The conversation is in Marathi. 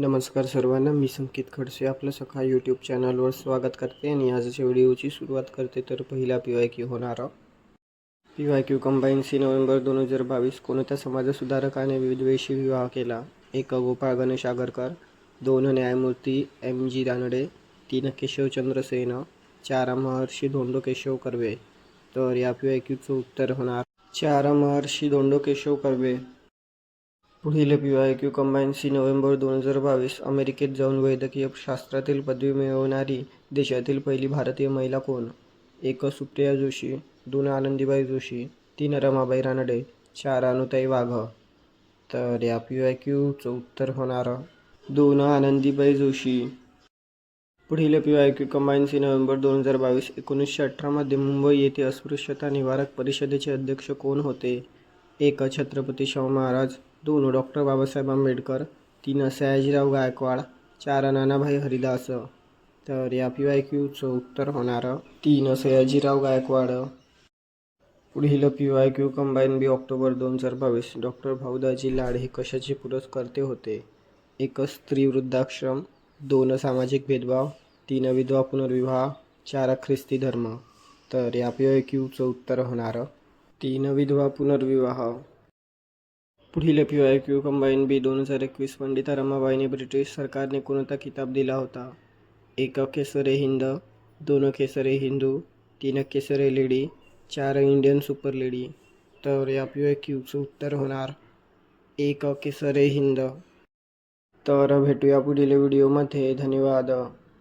नमस्कार सर्वांना मी संकेत खडसे आपलं सखा यूट्यूब चॅनलवर स्वागत करते आणि आजच्या व्हिडिओची सुरुवात करते तर पहिला पी वाय क्यू होणार P Y Q combine C November दोन हजार बावीस कोणत्या समाजसुधारकाने विधवेशी विवाह केला? एक गोपाळ गणेश आगरकर दोन न्यायमूर्ती एम. जी. दानडे तीन केशवचंद्र सेन चार महर्षी धोंडो केशव कर्वे. तर या पी वाय क्यूचं उत्तर होणार. चार महर्षी धोंडो केशव कर्वे. पुढील P Y Q combine C November दोन हजार बावीस अमेरिकेत जाऊन वैद्यकीय शास्त्रातील पदवी मिळवणारी देशातील पहिली भारतीय महिला कोण? एक सुप्रिया जोशी दोन आनंदीबाई जोशी तीन रमाबाई रानडे चार. अनुताई वाघ. तर या पी वाय क्यूचं उत्तर होणार दोन आनंदीबाई जोशी. पुढील P Y Q combine C November दोन हजार बावीस एकोणीसशे अठरामध्ये मुंबई येथे अस्पृश्यता निवारक परिषदेचे अध्यक्ष कोण होते? एक छत्रपती शाहू महाराज दोन डॉक्टर बाबासाहेब आंबेडकर तीन सयाजीराव गायकवाड चार नानाभाई हरिदास. तर या पी वाय क्यूचं उत्तर होणार तीन सयाजीराव गायकवाड. पुढील P Y Q combine B October दोन हजार बावीस. डॉक्टर भाऊदाजी लाड हे कशाचे पुरस्कर्ते होते? एक स्त्री वृद्धाश्रम दोन सामाजिक भेदभाव तीन विधवा पुनर्विवाह चार ख्रिस्ती धर्म. तर या पी वाय क्यूचं उत्तर होणार तीन विधवा पुनर्विवाह. पुढील P Y Q combine B दोन हजार एकवीस पंडिता रमाबाईने ब्रिटिश सरकारने कोणता किताब दिला होता? एक केसरे हिंद दोन केसरे हिंदू तीन केसरे लेडी चार इंडियन सुपर लेडी. तर या पी वाय क्यूचं उत्तर होणार एक केसरे हिंद. तर भेटूया पुढील व्हिडिओमध्ये धन्यवाद.